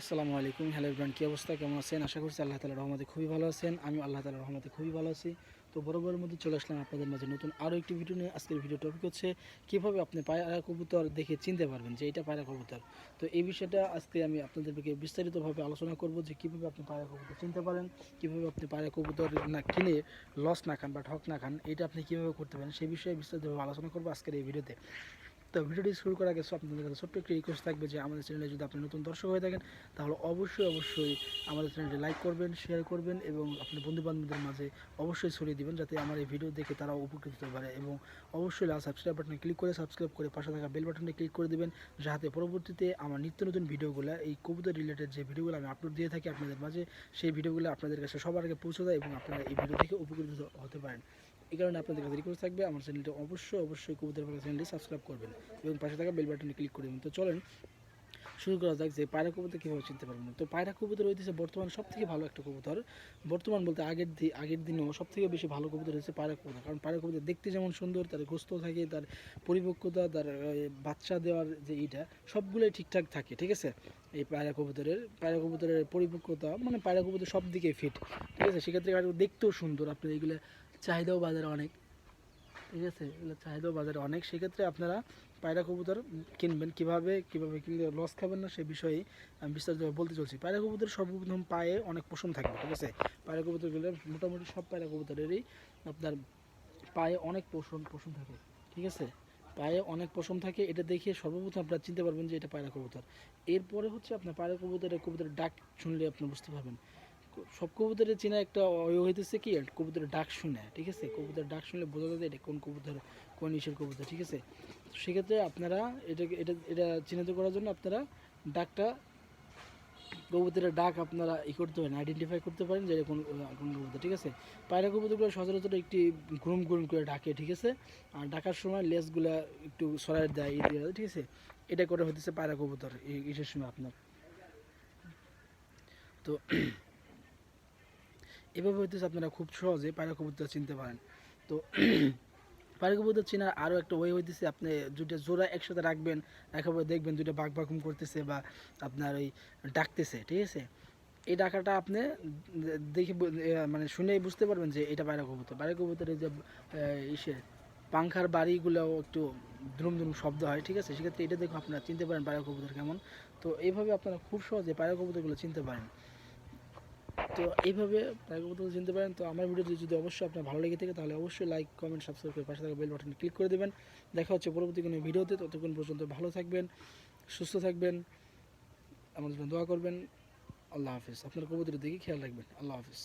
আসসালামু আলাইকুম। Hello brand কী অবস্থা? কেমন আছেন? আশা করছি আল্লাহ তালার রহমতে খুবই ভালো আছেন। আমি আল্লাহ তালার রহমতে খুবই ভালো আছি। তো বরাবরের মধ্যে চলে আসলাম আপনাদের মাঝে নতুন আরও একটি ভিডিও নিয়ে। আজকের ভিডিও টপিক হচ্ছে, কীভাবে আপনি পায়রা কবুতর দেখে চিনতে পারবেন যে এটা পায়রা কবুতর? তো এই বিষয়টা আজকে আমি আপনাদেরকে বিস্তারিতভাবে আলোচনা করব যে কীভাবে আপনি পায়রা কবুতর চিনতে পারেন, কীভাবে আপনি পায়রা কবুতর না কিনে লস না খান বা ঠক না খান, এটা আপনি কীভাবে করতে পারেন সেই বিষয়ে বিস্তারিতভাবে আলোচনা করব আজকের এই ভিডিওতে তো ভিডিওটি শুরু করার আগে আপনাদের কাছে ছোট্ট একটি রিকোয়েস্ট থাকবে যে আমাদের চ্যানেলে যদি আপনি নতুন দর্শক হয়ে থাকেন, তাহলে অবশ্যই অবশ্যই আমাদের চ্যানেলটি লাইক করবেন শেয়ার করবেন এবং আপনার বন্ধু বান্ধবদের মাঝে অবশ্যই ছড়িয়ে দিবেন যাতে আমার এই ভিডিও দেখে তারা উপকৃত হতে পারে এবং অবশ্যই লাল সাবস্ক্রাইব বাটনে ক্লিক করে সাবস্ক্রাইব করে পাশে থাকা বেল বাটনে ক্লিক করে দেবেন যাতে পরবর্তীতে আমার নিত্য নতুন ভিডিওগুলো এই কবিতা রিলেটেড যে ভিডিওগুলো আমি আপলোড দিয়ে থাকি আপনাদের মাঝে, সেই ভিডিওগুলো আপনাদের কাছে সবার আগে পৌঁছে দেয় এবং আপনারা এই ভিডিও দেখে উপকৃত হতে পারেন। এই কারণে আপনাদের কাছে রিকোয়েস্ট থাকবে, আমার চ্যানেলটি অবশ্যই অবশ্যই কবুতর পাখা চ্যানেলটি সাবস্ক্রাইব করবেন এবং পাশে থাকা বেল বাটনে ক্লিক করে তো চলেন শুরু করা যাক যে পায়রা কবুতর কীভাবে চিনতে পারবেন তো পায়রা কবুতর হইতেছে বর্তমান সব থেকে ভালো একটা কবুতর। বর্তমান বলতে আগের দি- আগের দিনেও সব থেকে বেশি ভালো কবুতর হচ্ছে পায়রা কবুতর। কারণ পায়রা কবুতর দেখতে যেমন সুন্দর, তার গোস্ত থাকে, তার পরিপক্কতা, তার বাচ্চা দেওয়ার যে এইটা সবগুলোই ঠিকঠাক থাকে, ঠিক আছে? এই পায়রা কবুতরের পায়রা কবুতরের পরিপক্কতা মানে পায়রা কবুতর সব দিকে ফিট ঠিক আছে? সেক্ষেত্রে আর দেখতেও সুন্দর, আপনার এইগুলো চাহিদাও বাজারে অনেক, ঠিক আছে? এগুলো চাহিদাও বাজারে অনেক। সেক্ষেত্রে আপনারা পায়রা কবুতর কিনবেন কীভাবে কীভাবে কিনলে লস খাবেন না সে বিষয়ে আমি বিস্তারিত বলতে চলছি। পায়রা কবুতর সর্বপ্রথম পায়ে অনেক পশম থাকবে, ঠিক আছে? পায়রা কবুতরগুলো মোটামুটি সব পায়রা কবুতরেরই আপনার পায়ে অনেক পশম পশম থাকে, ঠিক আছে? পায়ে অনেক পশম থাকে, এটা দেখে সর্বপ্রথম আপনারা চিনতে পারবেন যে এটা পায়রা কবুতর। এরপরে হচ্ছে আপনার পায়রা কবুতরের কবুতরের ডাক শুনলে আপনি বুঝতে পারবেন। সব কবুতরের চেনা একটা অয় হইতেছে কি কবুতরের ডাক শুনে ঠিক আছে? কবুতরের ডাক শুনলে বোঝা যায় এটা কোন কবুতর কোন ইসের কবুতর ঠিক আছে? তো সেক্ষেত্রে আপনারা এটাকে এটা এটা চিহ্নিত করার জন্য আপনারা ডাকটা কবুতরের ডাক আপনারা ই করতে পারেন আইডেন্টিফাই করতে পারেন যে কোন কোন কবুতর ঠিক আছে? পায়রা কবুতরগুলো সচরাচর একটি গ্রুম গ্রুম করে ডাকে ঠিক আছে? আর ডাকার সময় লেজগুলা একটু সরাই দেয় ই দেয়, ঠিক আছে? এটা করে হতেছে পায়রা কবুতর এই সময় আপনার। তো এভাবে হইতেছে আপনারা খুব সহজে পায়রা কবুতর চিনতে পারেন। তো পায়রা কবুতর চেনার আরও একটা ওয়ে হইতেছে, আপনি দুটো জোড়া একসাথে রাখবেন, রাখার পরে দেখবেন দুটো বাঘ বাঘুম করতেছে বা আপনার ওই ডাকতেছে, ঠিক আছে? এই ডাকাটা আপনি দেখে মানে শুনেই বুঝতে পারবেন যে এটা পায়রা কবুতর। পায়রা কবুতরের যে ইসে পাংখার বাড়িগুলো একটু দ্রুম দ্রুম শব্দ হয়, ঠিক আছে? সেক্ষেত্রে এটা দেখে আপনারা চিনতে পারেন পায়রা কবুতর কেমন। তো এইভাবে আপনারা খুব সহজে পায়রা কবুতরগুলো চিনতে পারেন। তো এইভাবে তাকে চিনতে পারেন, তো আমার ভিডিও যদি অবশ্যই আপনার ভালো লেগে থাকে, তাহলে অবশ্যই লাইক কমেন্ট সাবস্ক্রাইব করে পাশে থাকা বেল বাটনে ক্লিক করে দেবেন। দেখা হচ্ছে পরবর্তী কোনো ভিডিওতে ততক্ষণ পর্যন্ত ভালো থাকবেন, সুস্থ থাকবেন, আমাদের জন্য দোয়া করবেন। আল্লাহ হাফিজ। আপনার কবুতরের দিকে খেয়াল রাখবেন। আল্লাহ হাফিজ।